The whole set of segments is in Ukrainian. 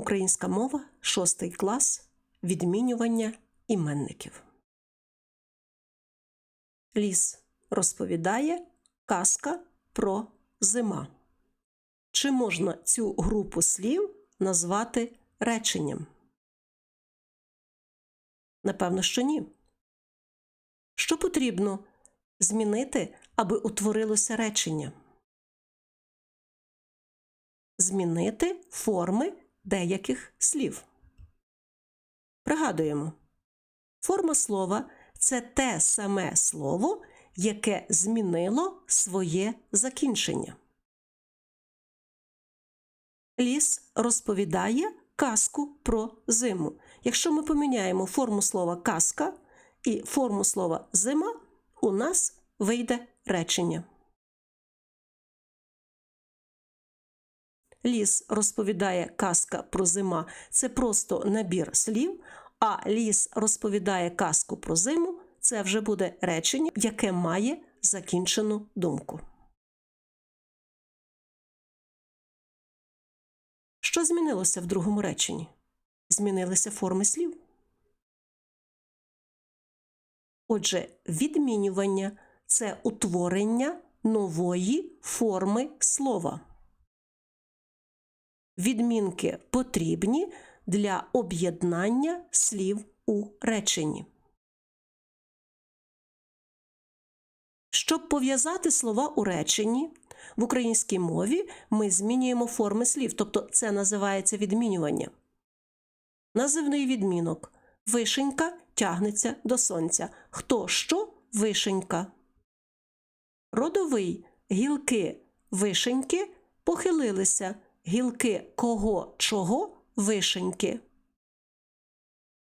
Українська мова, шостий клас, відмінювання іменників. Ліс розповідає казка про зима. Чи можна цю групу слів назвати реченням? Напевно, що ні. Що потрібно змінити, аби утворилося речення? Змінити форми деяких слів. Пригадуємо, форма слова це те саме слово, яке змінило своє закінчення. Ліс розповідає казку про зиму. Якщо ми поміняємо форму слова казка і форму слова зима, у нас вийде речення. Ліс розповідає казка про зима це просто набір слів, а ліс розповідає казку про зиму це вже буде речення, яке має закінчену думку. Що змінилося в другому реченні? Змінилися форми слів. Отже, відмінювання це утворення нової форми слова. Відмінки потрібні для об'єднання слів у реченні. Щоб пов'язати слова у реченні, в українській мові ми змінюємо форми слів, тобто це називається відмінювання. Називний відмінок вишенька тягнеться до сонця. Хто що вишенька? Родовий гілки вишеньки похилилися. Гілки кого чого вишеньки.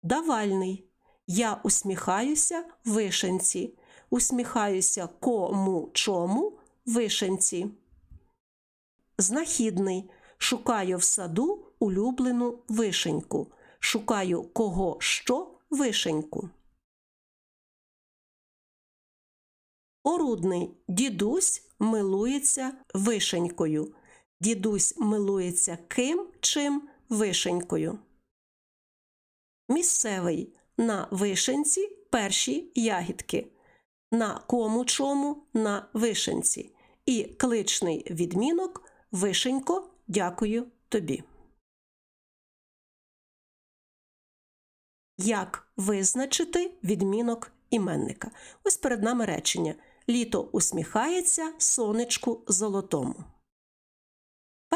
Давальний. Я усміхаюся вишенці. Усміхаюся кому чому вишенці. Знахідний. Шукаю в саду улюблену вишеньку. Шукаю кого що вишеньку. Орудний дідусь милується вишенькою. Дідусь милується ким чим вишенькою. Місцевий на вишенці перші ягідки. На кому чому на вишенці. І кличний відмінок Вишенько, дякую тобі. Як визначити відмінок іменника? Ось перед нами речення. Літо усміхається сонечку золотому.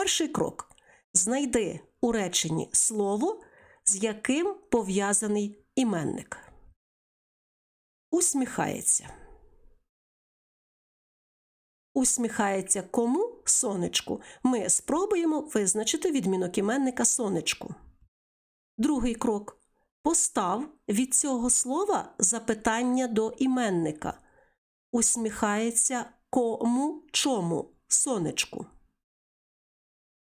Перший крок. Знайди у реченні слово, з яким пов'язаний іменник. Усміхається. Усміхається кому сонечку. Ми спробуємо визначити відмінок іменника сонечку. Другий крок. Постав від цього слова запитання до іменника. Усміхається кому чому сонечку.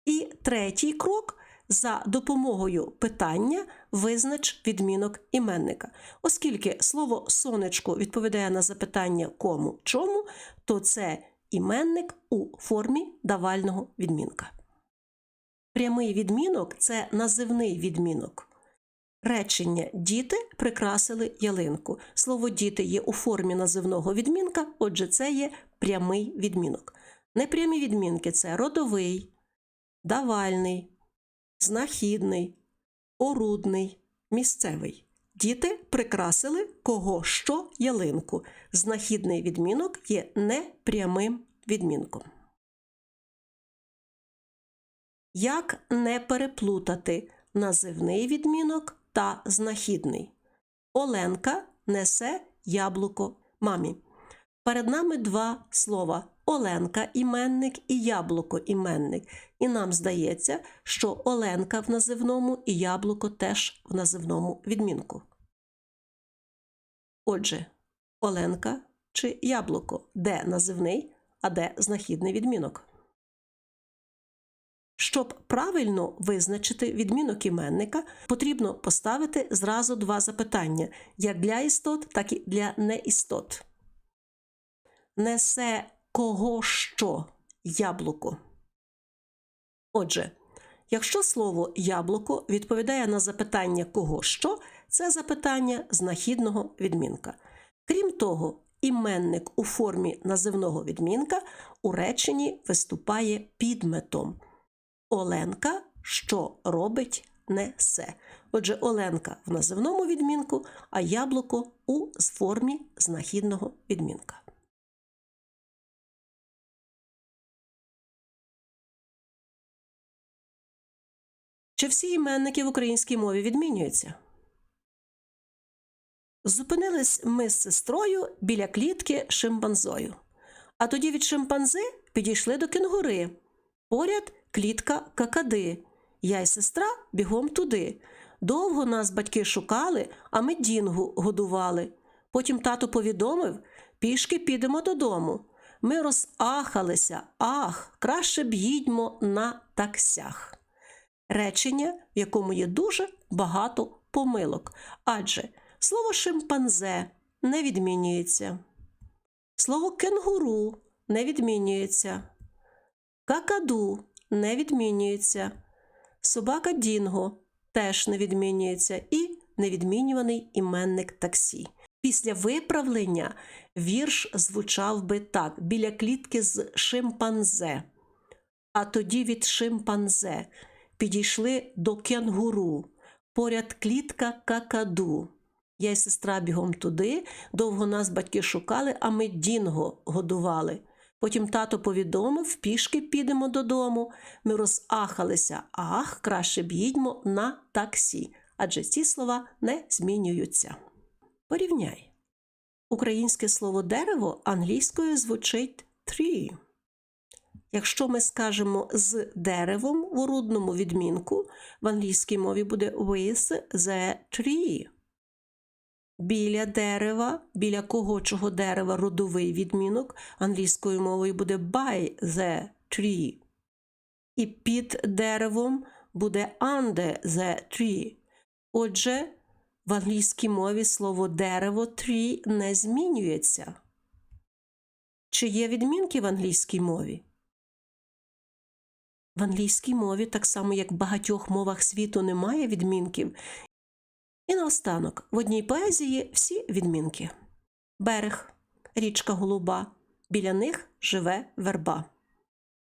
І третій крок за допомогою питання визнач відмінок іменника. Оскільки слово сонечко відповідає на запитання кому чому, то це іменник у формі давального відмінка. Прямий відмінок це називний відмінок. Речення діти прикрасили ялинку. Слово діти є у формі називного відмінка, отже, це є прямий відмінок. Непрямі відмінки це родовий, давальний, знахідний, орудний, місцевий. Діти прикрасили кого що ялинку. Знахідний відмінок є непрямим відмінком. Як не переплутати називний відмінок та знахідний? Оленка несе яблуко мамі. Перед нами два слова Оленка іменник і яблуко іменник. І нам здається, що Оленка в називному і яблуко теж в називному відмінку. Отже, Оленка чи яблуко, де називний, а де знахідний відмінок. Щоб правильно визначити відмінок іменника, потрібно поставити зразу два запитання як для істот, так і для неістот. Несе кого що яблуко. Отже, Якщо слово яблуко відповідає на запитання кого що, це запитання знахідного відмінка. Крім того, іменник у формі називного відмінка у реченні виступає підметом. Оленка що робить несе. Отже, Оленка в називному відмінку, а яблуко у формі знахідного відмінка. Чи всі іменники в українській мові відмінюються? Зупинились ми з сестрою біля клітки шимпанзою. А тоді від шимпанзи підійшли до кенгури. Поряд клітка какади. Я й сестра бігом туди. Довго нас батьки шукали, а ми дінгу годували. Потім тато повідомив пішки підемо додому. Ми розахалися, ах, краще б їдьмо на таксях. Речення, в якому є дуже багато помилок, адже слово шимпанзе не відмінюється, слово кенгуру не відмінюється, какаду не відмінюється, собака Дінго теж не відмінюється. І невідмінюваний іменник таксі. Після виправлення вірш звучав би так: біля клітки з шимпанзе. А тоді від шимпанзе підійшли до кенгуру, поряд клітка какаду. Я й сестра бігом туди, довго нас батьки шукали, а ми Дінго годували. Потім тато повідомив, пішки підемо додому. Ми розахалися, ах, краще б їдьмо на таксі, адже ці слова не змінюються. Порівняй. Українське слово дерево англійською звучить tree. Якщо ми скажемо з деревом в урудному відмінку, в англійській мові буде with the tree. Біля дерева, біля когочого дерева родовий відмінок англійською мовою буде by the tree. І під деревом буде under the tree. Отже, в англійській мові слово дерево tree не змінюється. Чи є відмінки в англійській мові? В англійській мові, так само як в багатьох мовах світу, немає відмінків. І наостанок, в одній поезії всі відмінки: берег, річка голуба, біля них живе верба.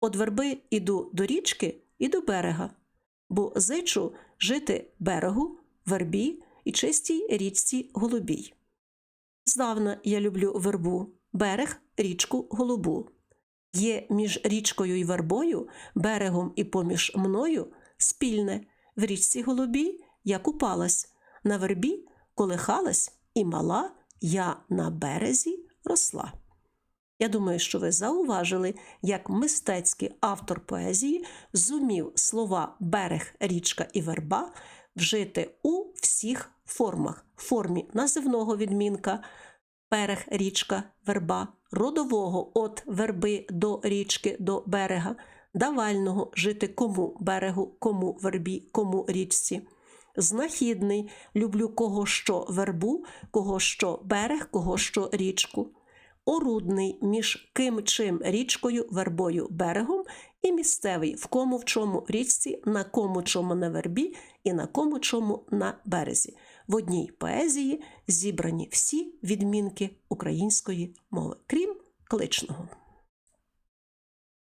От верби іду до річки і до берега, бо зичу жити берегу, вербі і чистій річці голубій. Здавна я люблю вербу, берег, річку голубу. Є між річкою і вербою, берегом і поміж мною спільне. В річці голубій я купалась, на вербі колихалась і мала я на березі росла. Я думаю, що ви зауважили, як мистецький автор поезії зумів слова берег, річка і верба вжити у всіх формах: формі називного відмінка, берег, річка, верба, родового от верби до річки до берега, давального жити кому берегу, кому вербі, кому річці. Знахідний люблю кого що вербу, кого що берег, кого що річку. Орудний між ким чим річкою, вербою, берегом, і місцевий в кому в чому річці, на кому чому на вербі і на кому чому на березі. В одній поезії зібрані всі відмінки української мови, крім кличного.